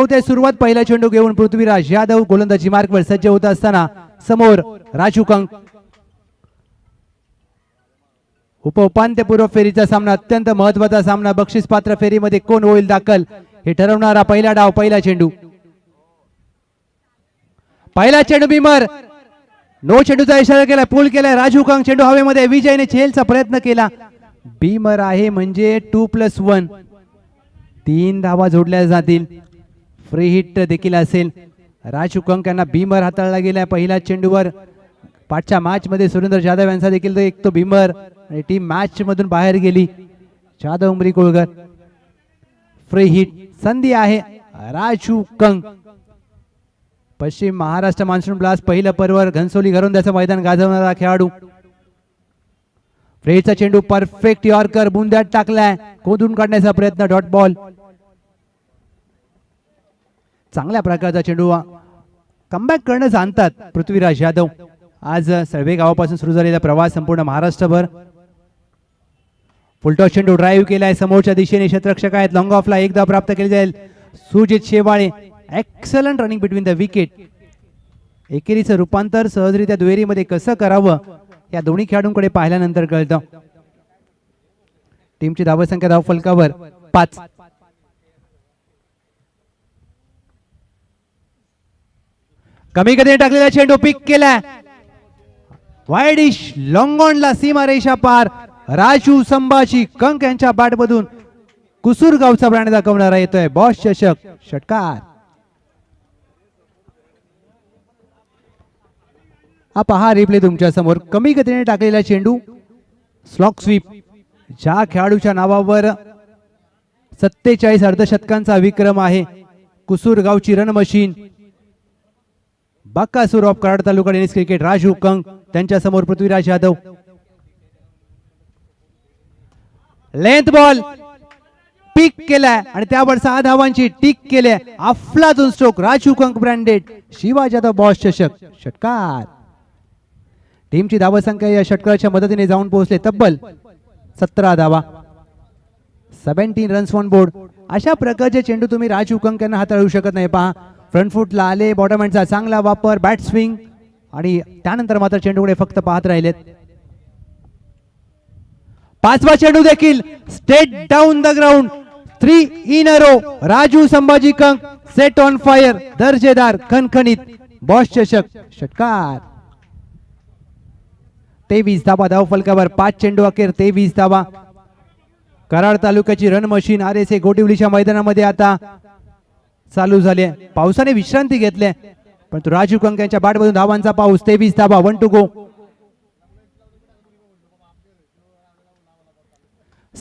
होते. सुरुवात पहिला चेंडू घेऊन पृथ्वीराज यादव गोलंदाजी मार्गवर सज्ज होत असताना समोर राजू कंक उप उपांत्यपूर्व फेरीचा सामना अत्यंत महत्त्वाचा सामना. बक्षीस पात्र फेरीमध्ये कोण होईल दाखल? हे ठरवणारा पहिला डाव पहिला चेंडू. पहिला चेंडू बिमर. नो चेंडूचा इशारा केला पूल केलाय राजू कंक चेंडू हवेमध्ये. विजयने झेलचा प्रयत्न केला. बीमर आहे म्हणजे टू प्लस वन तीन धावा जोडल्या जातील. फ्री हिट देखील असेल. राजू कंक यांना बीमर हाताळला गेलाय पहिल्या चेंडूवर. पाठच्या मॅच मध्ये सुरेंद्र जाधव यांचा देखील एक तो बीमर आणि टीम मॅच मधून बाहेर गेली. जाधव उमरी कोळगर. फ्री हिट संधी आहे. राजू कंक पश्चिम महाराष्ट्र मान्सून ब्लास्ट पहिलं पर्वर. घनसोली घरून त्याचं मैदान गाजवणारा खेळाडू. फ्रेडचा चेंडू परफेक्ट यॉर्कर बुंद्यात टाकलाय. कोदून काढण्याचा प्रयत्न डॉट बॉल चांगल्या प्रकारचा चेंडू कमबॅक करणं जाणतात पृथ्वीराज यादव. आज सळवे गावापासून सुरू झालेला प्रवास संपूर्ण महाराष्ट्रभर. फुलटॉस चेंडू ड्राईव्ह केलाय समोरच्या दिशेने. क्षेत्ररक्षक आहेत. लॉंग ऑफला एकदा प्राप्त केली जाईल. Sujit Shewale excellent running between the wicket एकेरीचं रूपांतर सहजरित्या दुहेरीमध्ये कसं करावं या दोन्ही खेळाडूंकडे पाहिल्यानंतर कळतं. टीमची धावसंख्या धाव फलकावर पाच. कमी गतीने टाकलेला चेंडू पिक केलाय. वायडिश लॉंगॉनला सीमा रेषा पार. राजू संभाजी कंक यांच्या बॅटमधून कुसूर गावचा प्राणी दाखवणारा येतोय. बॉस चषक षटकार. हा पहा रिप्ले तुमच्यासमोर. कमी गतीने टाकलेला चेंडू. स्लॉक स्वीप ज्या खेळाडूच्या नावावर सत्तेचाळीस अर्धशतकांचा विक्रम आहे. कुसूर गावची run machine Bakkasur of Karad taluka tennis cricket Raju Kang त्यांच्यासमोर Prithviraj Yadav. Length ball pick केलाय आणि त्यावर सहा धावांची टिक आपला दोन stroke Raju Kank branded Shivaji Yadav boss चषक षटकार. टीमची धावसंख्या या षटकाराच्या मदतीने जाऊन पोहोचले तब्बल सतरा धावा. सेव्हन्टीन रन्स ऑन बोर्ड अशा प्रकारचे चेंडू तुम्ही राजू कंक यांना हाताळू शकत नाही. पहा फ्रंट फुटला आले. बॉटम हँडचा चांगला वापर. बॅट स्विंग आणि त्यानंतर मात्र चेंडूकडे फक्त पाहत राहिलेत. पाचवा चेंडू देखील straight down the ground three in a row Raju Sambhaji Kank. Set on fire दर्जेदार खणखणीत बॉस चषक. षटकार. तेवीस धावा. धाव फलकावर पाच चेंडू अखेर तेवीस धावा. Karad तालुक्याची run machine R S A गोटिवलीच्या मैदानामध्ये आता चालू झाले पावसाने विश्रांती घेतली परंतु राजीव कंक यांच्या बॅटमधून धावांचा पाऊस तेवीस धावा वन टू गो